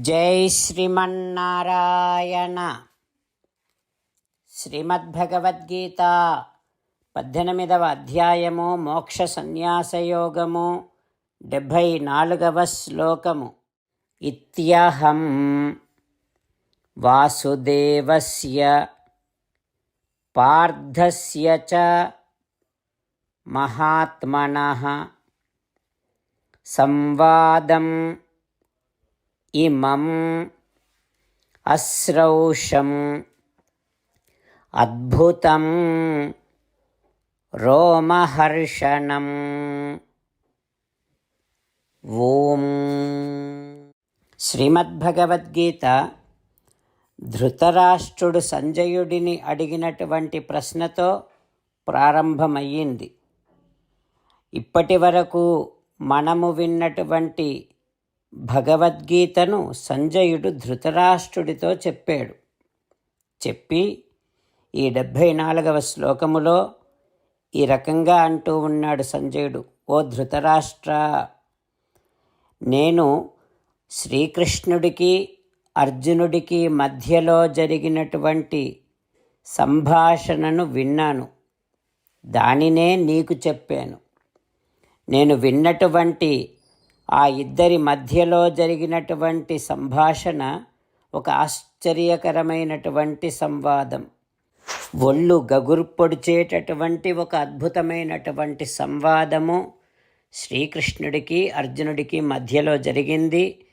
జై శ్రీమన్నారాయణ. శ్రీమద్భగవద్గీత పద్దెనిమిదవ అధ్యాయము మోక్ష సన్యాసయోగము డెబ్భై నాలుగవ శ్లోకము. ఇత్యహం వాసుదేవస్య పార్థస్య చ మహాత్మన. సంవాదం ఇమం అశ్రౌషం అద్భుతం రోమహర్షణం ఓం. శ్రీమద్భగవద్గీత ధృతరాష్ట్రుడు సంజయుడిని అడిగినటువంటి ప్రశ్నతో ప్రారంభమయ్యింది. ఇప్పటి వరకు మనము విన్నటువంటి భగవద్గీతను సంజయుడు ధృతరాష్ట్రుడితో చెప్పాడు. చెప్పి ఈ డెబ్భై నాలుగవ శ్లోకములో ఈ రకంగా అంటూ ఉన్నాడు సంజయుడు. ఓ ధృతరాష్ట్ర నేను శ్రీకృష్ణుడికి అర్జునుడికి మధ్యలో జరిగినటువంటి సంభాషణను విన్నాను. దానినే నీకు చెప్పాను. నేను విన్నటువంటి ఆ ఇద్దరి మధ్యలో జరిగినటువంటి సంభాషణ ఒక ఆశ్చర్యకరమైనటువంటి సంవాదం. ఒళ్ళు గగుర్పొడిచేటటువంటి ఒక అద్భుతమైనటువంటి సంవాదము శ్రీకృష్ణుడికి అర్జునుడికి మధ్యలో జరిగింది.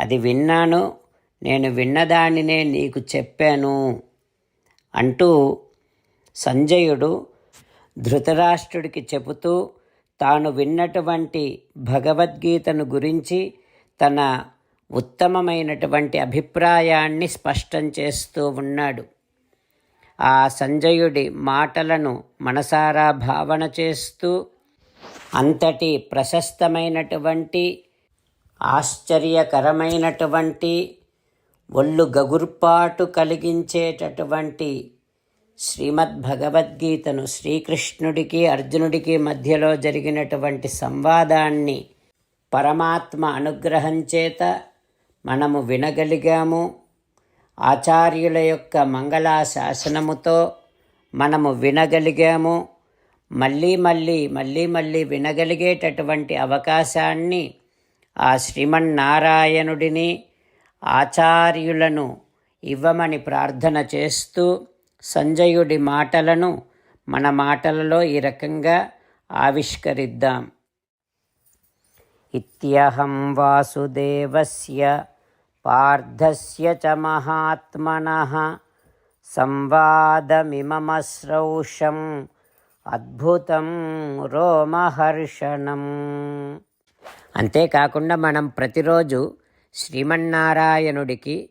అది విన్నాను నేను విన్నదానినే నీకు చెప్పాను అంటూ సంజయుడు ధృతరాష్ట్రుడికి చెబుతూ తాను విన్నటువంటి భగవద్గీతను గురించి తన ఉత్తమమైనటువంటి అభిప్రాయాన్ని స్పష్టం చేస్తూ ఉన్నాడు. ఆ సంజయుడి మాటలను మనసారా భావన చేస్తూ అంతటి ప్రశస్తమైనటువంటి ఆశ్చర్యకరమైనటువంటి ఒళ్ళు గగుర్పాటు కలిగించేటటువంటి శ్రీమద్భగవద్గీతను శ్రీకృష్ణుడికి అర్జునుడికి మధ్యలో జరిగినటువంటి సంవాదాన్ని పరమాత్మ అనుగ్రహం చేత మనము వినగలిగాము. ఆచార్యుల యొక్క మంగళా శాసనముతో మనము వినగలిగాము. మళ్ళీ మళ్ళీ మళ్ళీ మళ్ళీ వినగలిగేటటువంటి అవకాశాన్ని ఆ శ్రీమన్నారాయణుడిని ఆచార్యులను ఇవ్వమని ప్రార్థన చేస్తూ సంజయుడి మాటలను మన మాటలలో ఈ రకంగా ఆవిష్కరిద్దాం. ఇత్యహం వాసుదేవస్య పార్థస్య చ మహాత్మన సంవాదమిమమశ్రౌషం అద్భుతం రోమహర్షణం. అంతేకాకుండా మనం ప్రతిరోజు శ్రీమన్నారాయణుడికి